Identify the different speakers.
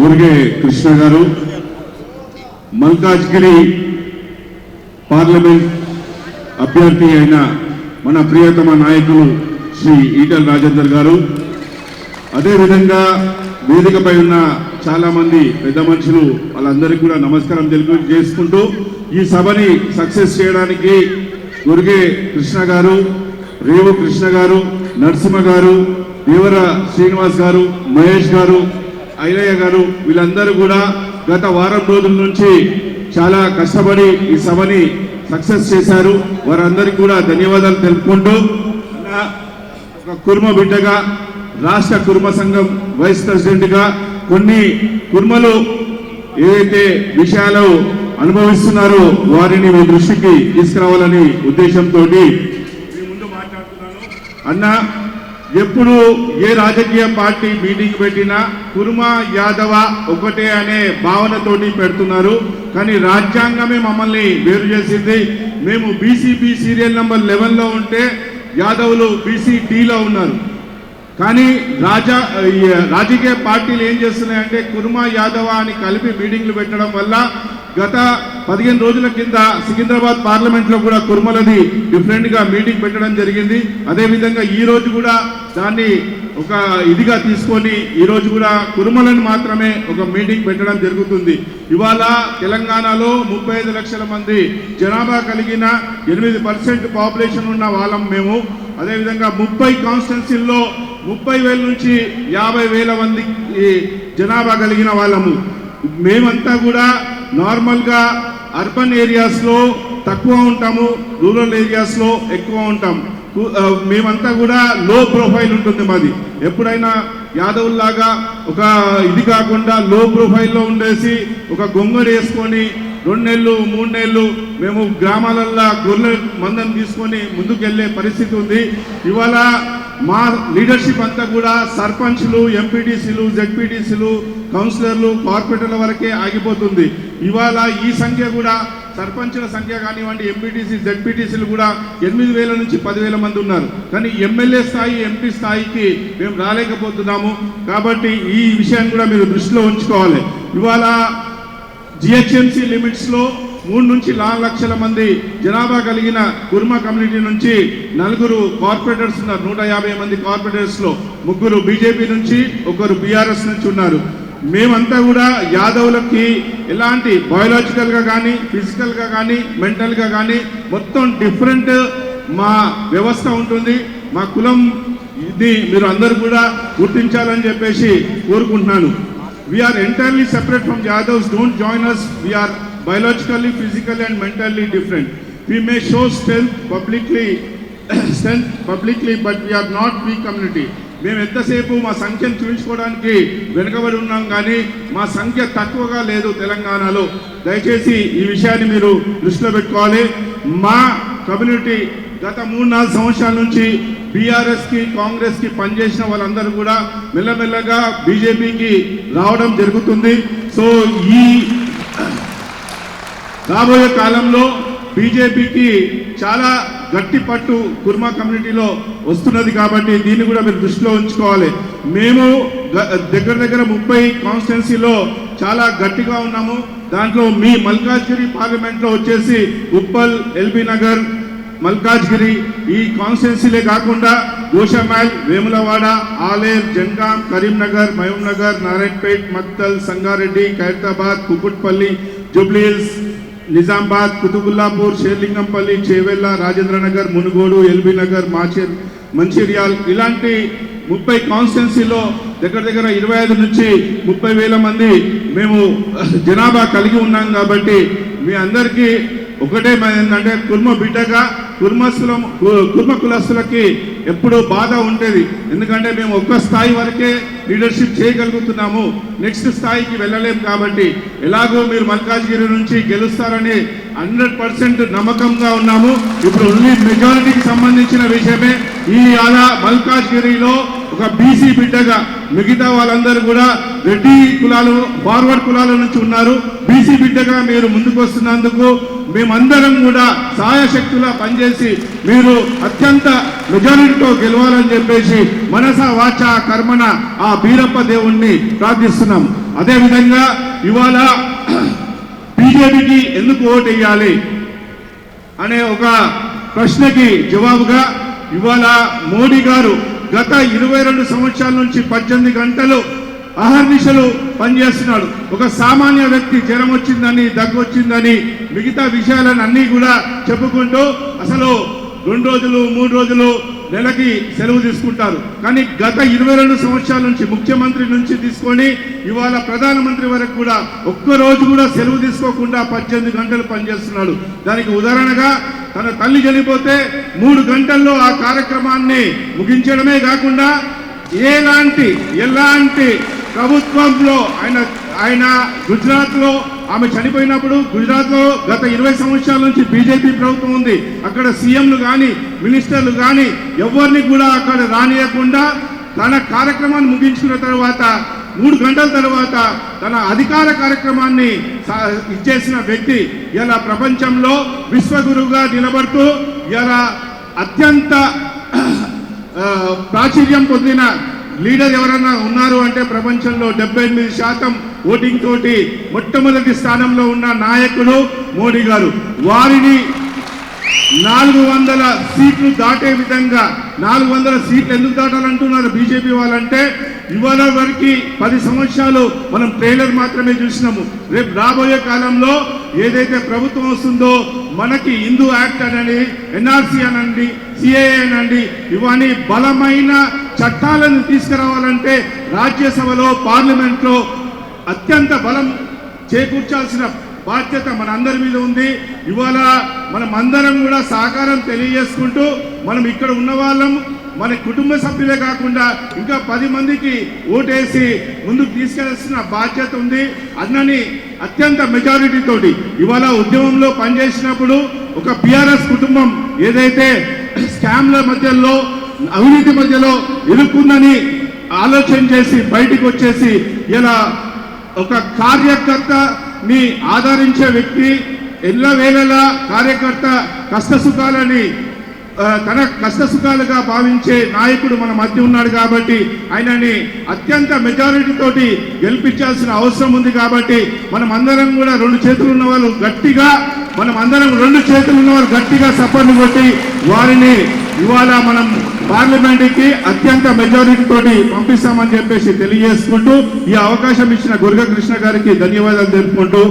Speaker 1: ఊరిగే కృష్ణ గారు మల్కాజ్గిరి పార్లమెంట్ అభ్యర్థి అయిన మన ప్రియతమ నాయకులు శ్రీ ఈటల్ రాజేందర్ గారు. అదేవిధంగా వేదికపై ఉన్న చాలా మంది పెద్ద మనుషులు వాళ్ళందరికీ కూడా నమస్కారం తెలుపు చేసుకుంటూ ఈ సభని సక్సెస్ చేయడానికి గురిగే కృష్ణ గారు రేవు కృష్ణ గారు నరసింహ గారు దేవర శ్రీనివాస్ గారు మహేష్ గారు ఐలయ్య గారు వీళ్ళందరూ కూడా గత వారం రోజుల నుంచి చాలా కష్టపడి ఈ సభని సక్సెస్ చేశారు. వారందరికీ కూడా ధన్యవాదాలు తెలుపుకుంటూ ఒక కుర్మ బిడ్డగా రాష్ట్ర కుర్మ సంఘం వైస్ ప్రెసిడెంట్గా కొన్ని కుర్మలు ఏదైతే విషయాలు అనుభవిస్తున్నారో వారిని మీ దృష్టికి తీసుకురావాలని ఉద్దేశంతో ముందు మాట్లాడుతున్నాను. అన్న ఎప్పుడు ఏ రాజకీయ పార్టీ మీటింగ్ పెట్టినా కురుమా యాదవ ఒకటే అనే భావనతోటి పెడుతున్నారు. కానీ రాజ్యాంగమే మమ్మల్ని వేరు చేసింది. మేము బీసీబీ సీరియల్ నంబర్ లెవెన్లో ఉంటే యాదవులు బీసీ ఉన్నారు. కానీ రాజా రాజకీయ పార్టీలు ఏం చేస్తున్నాయంటే కుర్మా యాదవ అని కలిపి మీటింగ్లు పెట్టడం వల్ల గత పదిహేను రోజుల కింద సికింద్రాబాద్ పార్లమెంట్లో కూడా కుర్మలది డిఫరెంట్గా మీటింగ్ పెట్టడం జరిగింది. అదేవిధంగా ఈ రోజు కూడా దాన్ని ఒక ఇదిగా తీసుకొని ఈ రోజు కూడా కురుమలను మాత్రమే ఒక మీటింగ్ పెట్టడం జరుగుతుంది. ఇవాళ తెలంగాణలో ముప్పై ఐదు లక్షల మంది జనాభా కలిగిన ఎనిమిది పర్సెంట్ పాపులేషన్ ఉన్న వాళ్ళం మేము. అదేవిధంగా ముప్పై కాన్స్టిట్యున్సీల్లో ముప్పై వేల నుంచి యాభై వేల మంది జనాభా కలిగిన వాళ్ళము. మేమంతా కూడా నార్మల్గా అర్బన్ ఏరియాస్లో తక్కువ ఉంటాము రూరల్ ఏరియాస్లో ఎక్కువ ఉంటాం మేమంతా కూడా లో ప్రొఫైల్ ఉంటుంది మాది. ఎప్పుడైనా యాదవుల్లాగా ఒక ఇది కాకుండా లో ప్రొఫైల్లో ఉండేసి ఒక గొంగడి వేసుకొని రెండు నెలలు మూడు నెలలు మేము గ్రామాలల్లో గొర్రెల మందం తీసుకొని ముందుకెళ్ళే పరిస్థితి ఉంది. ఇవాళ మా లీడర్షిప్ అంతా కూడా సర్పంచ్లు ఎంపీటీసీలు జెడ్పీటీసీలు కౌన్సిలర్లు కార్పొరేటర్ల వరకే ఆగిపోతుంది. ఇవాళ ఈ సంఖ్య కూడా సర్పంచుల సంఖ్య కానివ్వండి ఎంపీటీసీ జెడ్పీటీసీలు కూడా ఎనిమిది వేల నుంచి పదివేల మంది ఉన్నారు. కానీ ఎమ్మెల్యే స్థాయి ఎంపీ స్థాయికి మేము రాలేకపోతున్నాము. కాబట్టి ఈ విషయాన్ని కూడా మీరు దృష్టిలో ఉంచుకోవాలి. ఇవాళ జిహెచ్ఎంసీ లిమిట్స్లో మూడు నుంచి నాలుగు లక్షల మంది జనాభా కలిగిన కుర్మా కమ్యూనిటీ నుంచి నలుగురు కార్పొరేటర్స్ ఉన్నారు. నూట యాభై మంది కార్పొరేటర్స్లో ముగ్గురు బీజేపీ నుంచి ఒకరు బీఆర్ఎస్ నుంచి ఉన్నారు. మేమంతా కూడా యాదవులకి ఎలాంటి బయోలాజికల్గా కానీ ఫిజికల్గా కానీ మెంటల్గా కానీ మొత్తం డిఫరెంట్ మా వ్యవస్థ ఉంటుంది. మా కులం ఇది మీరు అందరూ కూడా గుర్తించాలని చెప్పేసి కోరుకుంటున్నాను. We are entirely separate from Yadavs don't join us we are biologically are biologically, physically, and mentally different. We may show strength publicly, strength publicly, but we are not weak community. మేము ఎంతసేపు మా సంఖ్యను చూపించుకోవడానికి వెనుకబడి ఉన్నాం కానీ మా సంఖ్య తక్కువగా లేదు తెలంగాణలో దయచేసి ఈ విషయాన్ని మీరు దృష్టిలో పెట్టుకోవాలి మా కమ్యూనిటీ గత మూడు నాలుగు సంవత్సరాల నుంచి బీఆర్ఎస్కి కాంగ్రెస్కి పనిచేసిన వాళ్ళందరూ కూడా మెల్లమెల్లగా బీజేపీకి రావడం జరుగుతుంది సో ఈ రాబోయే కాలంలో బీజేపీకి చాలా గట్టి పట్టు కుర్మా కమ్యూనిటీలో వస్తున్నది కాబట్టి దీన్ని కూడా మీరు దృష్టిలో ఉంచుకోవాలి. మేము దగ్గర దగ్గర ముప్పై కాన్స్టిట్యున్సీలో చాలా గట్టిగా ఉన్నాము. దాంట్లో మీ మల్కాజ్గిరి పార్లమెంట్లో వచ్చేసి ఉప్పల్ ఎల్బీ నగర్ మల్కాజ్గిరి ఈ కాన్స్టిట్యున్సీలే కాకుండా గోషామాల్ వేములవాడ ఆలేర్ జంగాం కరీంనగర్ మహబూబ్ నగర్ నారాయణపేట్ మక్తల్ సంగారెడ్డి ఖైరతాబాద్ కుకుట్పల్లి జూబ్లీహిల్స్ నిజామాబాద్ కుతుబుల్లాపూర్ షేర్లింగంపల్లి చేవెళ్ళ రాజేంద్రనగర్ మునుగోడు ఎల్బీ నగర్ మాచేర్ మంచిర్యాల్ ఇలాంటి ముప్పై కాన్స్టిట్యున్సీలో దగ్గర దగ్గర ఇరవై ఐదు నుంచి ముప్పై వేల మంది మేము జనాభా కలిగి ఉన్నాం కాబట్టి మీ అందరికీ ఒకటే మన ఏంటంటే కుర్మ బిడ్డగా కుర్మస్తుల కుర్మ కులస్తులకి ఎప్పుడూ బాధ ఉండేది. ఎందుకంటే మేము ఒక్క స్థాయి వరకే లీడర్షిప్ చేయగలుగుతున్నాము. నెక్స్ట్ స్థాయికి వెళ్ళలేము కాబట్టి ఎలాగో మీరు మల్కాజ్గిరి నుంచి గెలుస్తారని హండ్రెడ్ పర్సెంట్ నమ్మకంగా ఉన్నాము. ఇప్పుడు ఓన్లీ మెజారిటీకి సంబంధించిన విషయమే. ఈ అలా మల్కాజ్గిరిలో ఒక బీసీ బిడ్డగా మిగతా వాళ్ళందరూ కూడా రెడ్డి కులాలు ఫార్వర్డ్ కులాల నుంచి ఉన్నారు. బీసీ బిడ్డగా మీరు ముందుకు వస్తున్నందుకు మేమందరం కూడా సాయశక్తులా పనిచేసి మీరు అత్యంత మెజారిటీతో గెలవాలని చెప్పేసి మనస వాచ కర్మన ఆ బీరప్ప దేవుణ్ణి ప్రార్థిస్తున్నాం. అదేవిధంగా ఇవాళ బీజేపీకి ఎందుకు ఓటు వేయాలి అనే ఒక ప్రశ్నకి జవాబుగా ఇవాళ మోడీ గారు గత ఇరవై రెండు సంవత్సరాల నుంచి పద్దెనిమిది గంటలు అహర్నిశలు పనిచేస్తున్నాడు. ఒక సామాన్య వ్యక్తి జ్వరం వచ్చిందని దగ్గు వచ్చిందని మిగతా విషయాలను అన్నీ కూడా చెప్పుకుంటూ అసలు రెండు రోజులు మూడు రోజులు నెలకి సెలవు తీసుకుంటారు. కానీ గత ఇరవై రెండు సంవత్సరాల నుంచి ముఖ్యమంత్రి నుంచి తీసుకొని ఇవాళ ప్రధానమంత్రి వరకు కూడా ఒక్క రోజు కూడా సెలవు తీసుకోకుండా పద్దెనిమిది గంటలు పనిచేస్తున్నాడు. దానికి ఉదాహరణగా తన తల్లి చనిపోతే మూడు గంటల్లో ఆ కార్యక్రమాన్ని ముగించడమే కాకుండా ఎలాంటి ఎలాంటి ప్రభుత్వంలో ఆయన ఆయన గుజరాత్లో ఆమె చనిపోయినప్పుడు గుజరాత్లో గత ఇరవై సంవత్సరాల నుంచి బీజేపీ ప్రభుత్వం ఉంది. అక్కడ సీఎంలు కానీ మినిస్టర్లు కానీ ఎవరిని కూడా అక్కడ రానియకుండా తన కార్యక్రమాన్ని ముగించుకున్న తర్వాత మూడు గంటల తర్వాత తన అధికార కార్యక్రమాన్ని ఇచ్చేసిన వ్యక్తి ఇలా ప్రపంచంలో విశ్వగురువుగా నిలబడుతూ ఇలా అత్యంత ప్రాచుర్యం పొందిన లీడర్ ఎవరన్నా ఉన్నారు అంటే ప్రపంచంలో డెబ్బై ఎనిమిది శాతం ఓటింగ్ తోటి మొట్టమొదటి స్థానంలో ఉన్న నాయకుడు మోడీ గారు. వారిని నాలుగు వందల సీట్లు దాటే విధంగా నాలుగు వందల సీట్లు ఎందుకు దాటాలంటున్నారు బీజేపీ వాళ్ళంటే ఇవాళ వరకు పది సంవత్సరాలు మనం ట్రైలర్ మాత్రమే చూసినాము. రేపు రాబోయే కాలంలో ఏదైతే ప్రభుత్వం వస్తుందో మనకి హిందూ యాక్ట్ అనండి ఎన్ఆర్సీ అనండి సిఏఏ అనండి ఇవన్నీ బలమైన చట్టాలను తీసుకురావాలంటే రాజ్యసభలో పార్లమెంట్లో అత్యంత బలం చేకూర్చాల్సిన బాధ్యత మన అందరి మీద ఉంది. ఇవాళ మనం అందరం కూడా సహకారం తెలియజేసుకుంటూ మనం ఇక్కడ ఉన్న వాళ్ళం మన కుటుంబ సభ్యులే కాకుండా ఇంకా పది మందికి ఓటేసి ముందుకు తీసుకెళ్ళాల్సిన బాధ్యత ఉంది. అన్నని అత్యంత మెజారిటీతో ఇవాళ ఉద్యమంలో పనిచేసినప్పుడు ఒక పిఆర్ఎస్ కుటుంబం ఏదైతే స్కామ్ల మధ్యలో అవినీతి మధ్యలో ఇరుక్కుందని ఆలోచన చేసి బయటికి వచ్చేసి ఇలా ఒక కార్యకర్తని ఆదరించే వ్యక్తి ఎల్లవేళలా కార్యకర్త కష్టసుఖాలని తన కష్టసుఖాలుగా భావించే నాయకుడు మన మధ్య ఉన్నాడు కాబట్టి ఆయనని అత్యంత మెజారిటీ తోటి గెలిపించాల్సిన అవసరం ఉంది కాబట్టి మనం అందరం కూడా రెండు చేతులు ఉన్న వాళ్ళు గట్టిగా మనం అందరం రెండు చేతులు వారు గట్టిగా సపోర్ట్ కొట్టి వారిని ఇవాళ మనం పార్లమెంట్కి అత్యంత మెజారిటీ తోటి పంపిస్తామని చెప్పేసి తెలియజేసుకుంటూ ఈ అవకాశం ఇచ్చిన గురుగ కృష్ణ గారికి ధన్యవాదాలు తెలుపుకుంటూ